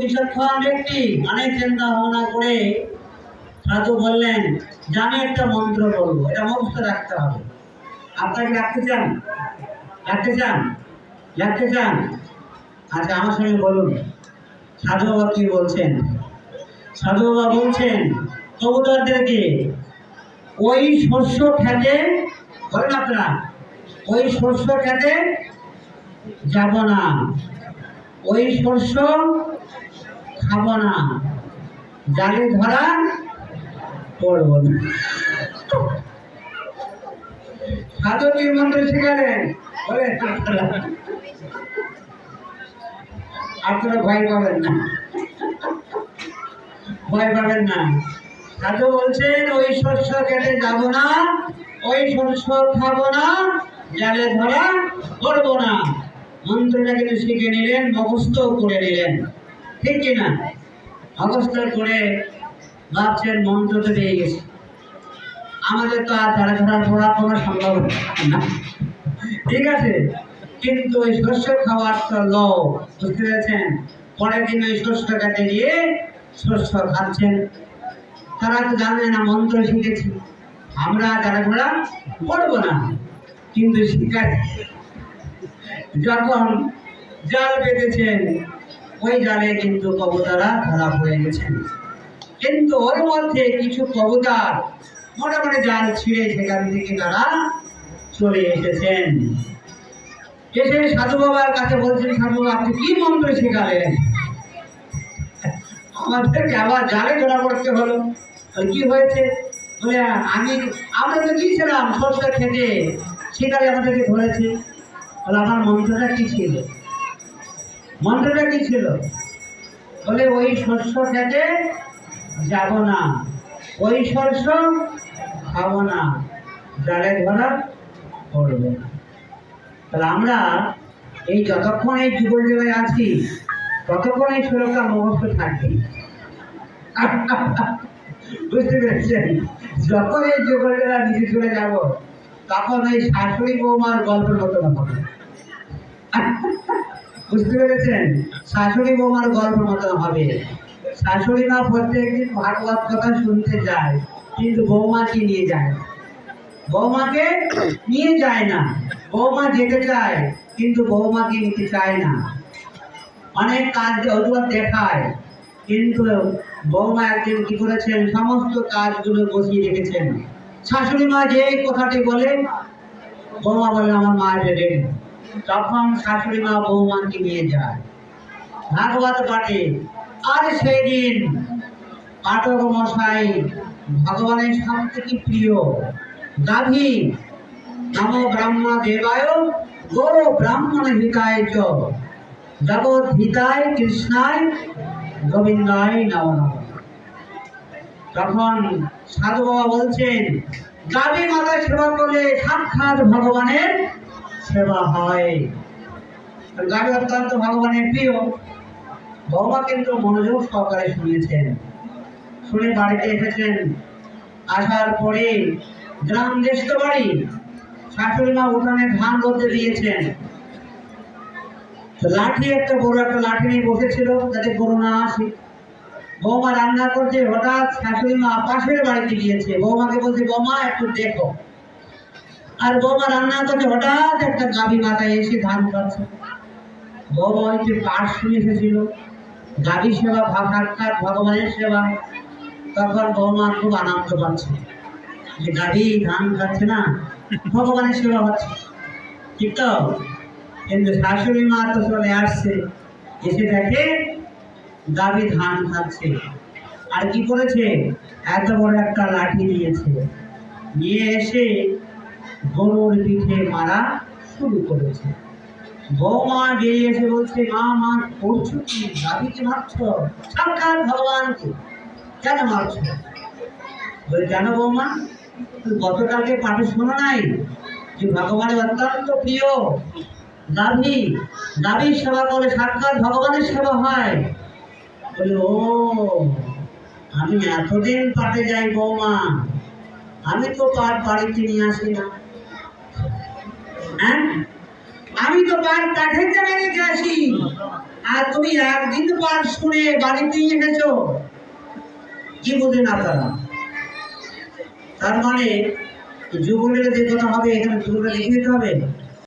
বিচক্ষণ ব্যক্তি অনেক চিন্তা ভাবনা করে সাধু বললেন যে আমি একটা মন্ত্র বলব, এটা মুখস্থ রাখতে হবে। আপনাকে রাখতে চান? রাখতে চান? রাখতে চান? আচ্ছা আমার সঙ্গে বলুন। সাধু বাবা কি বলছেন? সাধু বাবা বলছেন, কবুতরদেরকে ওই শস্য খেতে, বলেন আপনারা, ওই শস্য খেতে যাব না। ওই শস্য খাব না। জালে ধরা পড়ব না। সাধু কি মন্ত্র শিখালেন। আপনারা ভয় পাবেন না। ভয় পাবেন না। সাধু বলছেন, ওই শস্য কেটে যাব না, ওই শস্য খাব না, জালে ধরা করব না। মন্ত্রটা শিখে নিলেন, মুখস্থ করে নিলেন। ঠিক কিনা মুখস্থ করে ভাবছেন মন্ত্র তো পেয়ে গেছে। আমাদের তো আর ধারা ধরা পড়া কোনো সম্ভব না। ঠিক আছে? কিন্তু ওই শস্য খাওয়ার তো ল বুঝতে পেরেছেন? পরের দিন ওই শস্য কাটে নিয়ে শস্য খাচ্ছেন। তারা তো জানে না, মন্ত্র শিখেছি। আমরা যারা ঘোড়া পড়ব না। কিন্তু শিকার যখন জাল বেঁধেছেন, ওই জালে কিন্তু কবুতারা ধরা হয়ে গেছেন। কিন্তু ওর মধ্যে কিছু কবুতার মোটামুটি জাল ছিঁড়ে সেখান থেকে তারা চলে এসেছেন। এসে সাধু বাবার কাছে বলছেন, সাধু আপনি কি মন্ত্র শেখালেন? আমাদেরকে আবার জালে ধরা পড়তে হলো। কি হয়েছে? বলে, আমি, আমরা তো গিয়েছিলাম সরষে খেতে সেটাই আমাদেরকে ধরেছে। বলে আমার মন্ত্রটা কি ছিল? মন্ত্রটা কি ছিল? বলে, ওই শস্য খেতে যাব না। ওই শস্য খাব না। জালে ধরা পড়বে না। তাহলে আমরা এই যতক্ষণ এই যুগল জেলায় আছি, ততক্ষণ এই সুরক্ষা মুহূর্ত থাকবে। বুঝতে পেরেছেন? যখন এই যুগল নিচে চলে যাব, তখন এই শাশুড়ি বৌমার গল্পের মতো হবে বুঝতে পেরেছেন? শাশুড়ি বৌমার গল্প মতন হবে। শাশুড়ি মা প্রত্যেকদিন ভাগবত কথা শুনতে যায়, কিন্তু বৌমাকে নিয়ে যায়? বৌমাকে নিয়ে যায় না। বৌমা যেতে চায়, কিন্তু বৌমাকে নিতে চায় না। অনেক কাজ অজুহাত দেখায়, কিন্তু বৌমা একদিন কি করেছেন? সমস্ত কাজগুলো বসিয়ে রেখেছেন। শাশুড়ি মা যে কথাটি বলে বৌমা বলে, আমার মা রেডি তখন শাশুড়ি মা বৌমাকে নিয়ে যায়, ভাগবত পাঠে আর সেদিন পাঠক মশাই ভগবানের সব থেকে প্রিয় গাভী নম ব্রহ্ম দেবায় গো ব্রাহ্মণ হিতায় চ, জগৎ হিতায় কৃষ্ণায় গোবিন্দায় নম নম। তখন সাধু বাবা বলছেন, গাভী মাতা সেবা করলে সাক্ষাৎ ভগবানের সেবা হয়। গাভী অত্যন্ত ভগবানের প্রিয়। বাবা কিন্তু মনোযোগ সহকারে শুনেছেন। শুনে বাড়িতে এসেছেন। আসার পরে গ্রাম দেশ তো বাড়ি শাশুড়ি মা উঠানে ধান করতে দিয়েছেন। লাঠি, একটা বড় একটা লাঠি নিয়ে বসেছিল, যাতে গরু না আসে। বৌমা রান্না করছে হঠাৎ শাশুড়ি মা পাশের বাড়িতে গিয়েছে। বৌমাকে বলছে, বৌমা, একটু দেখো। আর বৌমা রান্না করছে হঠাৎ একটা গাভী মাথায় এসে ধান খাচ্ছে বৌমা হচ্ছে পাঠ শুনে এসেছিল। গাভী সেবা সাক্ষাৎ ভগবানের সেবা। তখন বৌমা খুব আনন্দ পাচ্ছে। যে গাভী ধান খাচ্ছে না, ভগবানের সেবা হচ্ছে। ঠিক তো? কিন্তু শাশুড়ি মা তো চলে আসছে। এসে দেখে গাভী ধান খাচ্ছে আর কি করেছে? এত বড় একটা লাঠি নিয়েছে নিয়ে এসে গরুর পিঠে মারা শুরু করেছে। বৌমা বেরিয়ে এসে বলছে, মা মা, করছ কি? ভগবানকে কেন বলে, কেন বৌমা? তুই গতকালকে পাঠে শোনো নাই যে ভগবানের অত্যন্ত প্রিয় গাভীর সেবা করে সাক্ষাৎ ভগবানের সেবা হয়। বলে, ও, আমি এতদিন পাঠে যাই বৌমা। আমি তো কার বাড়িতে নিয়ে আসি না। হ্যাঁ? আমি তো বার কাঠের জায়গায় রেখে আসি। আর তুমি একদিন পার শুনে বাড়িতেই এসেছ। কি বুঝে না তারা? তার মানে যুবকের যে কথা হবে, এখানে যুবকে লিখে দিতে হবে?